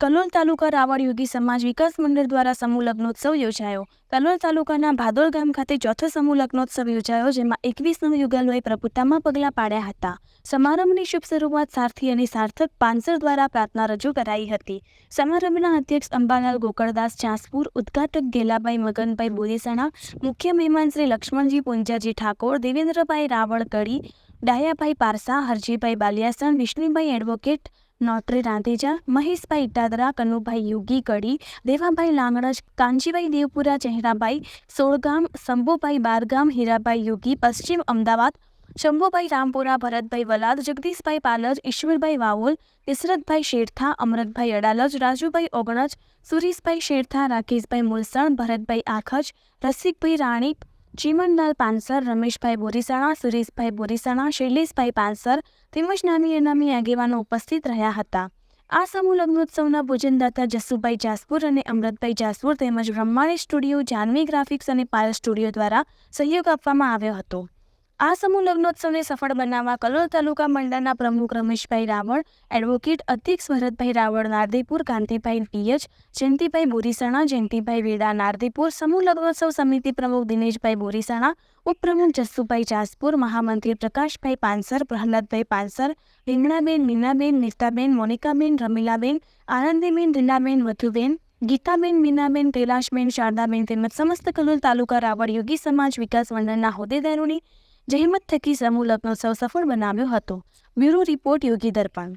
કલોલ તાલુકા રાવળ યોગી સમાજ વિકાસ મંડળ દ્વારા સમૂહ લગ્નોત્સવ યોજાયો. કલોલ તાલુકાના ભાદોલ ગામ ખાતે ચોથો સમૂહ લગ્નોત્સવ યોજાયો, જેમાં એકવીસ નવયુગલોએ પ્રભુતામાં પગલાં પાડ્યા હતા. સમારંભની શુભ શરૂઆત સારથી અને સાર્થક પાનસર દ્વારા પ્રાર્થના રજૂ કરાઈ હતી. સમારંભના અધ્યક્ષ અંબાલાલ ગોકળદાસ જાસપુર ઉદ્ઘાટક ગેલાભાઈ મગનભાઈ બોરીસણા મુખ્ય મહેમાન શ્રી લક્ષ્મણજી પુંજાજી ઠાકોર, દેવેન્દ્રભાઈ રાવળ કડી ડાયાભાઈ પારસા, હરજીભાઈ બાલિયાસણ, વિષ્ણુભાઈ એડવોકેટ નોટરી રાંધેજા મહેશભાઈ ઇટાદરા કનુભાઈ યુગી કડી દેવાભાઈ લાંગણજ કાંજીભાઈ દેવપુરા, ચહેરાભાઈ સોળગામ, શંભુભાઈ બારગામ, હીરાભાઈ યુગી, પશ્ચિમ અમદાવાદ, શંભુભાઈ રામપુરા, ભરતભાઈ વલાદ, જગદીશભાઈ પાલજ, ઈશ્વરભાઈ વાવોલ ઇસરતભાઈ શેરથા, અમરતભાઈ અડાલજ, રાજુભાઈ ઓગણજ, સુરેશભાઈ શેરથા, રાકેશભાઈ મુલસણ, ભરતભાઈ આખજ, રસિકભાઈ રાણી ચીમનલાલ પાનસર, રમેશભાઈ બોરીસાણા, સુરેશભાઈ બોરીસાણા, શૈલેષભાઈ પાનસર તેમજ નામી અનામી આગેવાનો ઉપસ્થિત રહ્યા હતા. આ સમૂહ લગ્નોત્સવના ભોજનદાતા જસુભાઈ જાસપુર અને અમૃતભાઈ જાસપુર તેમજ બ્રહ્માણી સ્ટુડિયો, જાનવી ગ્રાફિક્સ અને પાયલ સ્ટુડિયો દ્વારા સહયોગ આપવામાં આવ્યો હતો. આ સમૂહ લગ્નોત્સવને સફળ બનાવવા કલોલ તાલુકા મંડળના પ્રમુખ રમેશભાઈ રાવળ એડવોકેટ અધ્યક્ષ ભરતભાઈ રાવળ, નારદીપુર કાંતિભાઈ પીએચ જયંતિભાઈ બોરીસાણા, જયંતિભાઈ વેડા, નારદીપુર સમૂહ લગ્નોત્સવ સમિતિ પ્રમુખ દિનેશભાઈ બોરીસણા, ઉપપ્રમુખ જસ્સુભાઈ જાસપુર, મહામંત્રી પ્રકાશભાઈ પાનસર, પ્રહલાદભાઈ પાનસર, રીંગણાબેન, મીનાબેન, નીતાબેન, મોનિકાબેન, રમીલાબેન, આનંદીબેન રીલાબેન વધુબેન, ગીતાબેન, મીનાબેન, કૈલાશબેન, શારદાબેન તેમજ સમસ્ત કલોલ તાલુકા રાવળ યોગી સમાજ વિકાસ મંડળના હોદ્દેદારોની જહેમત થકી સમૂહ લગ્નોત્સવ સફળ બનાવ્યો હતો. Bureau report Yogi Darpan.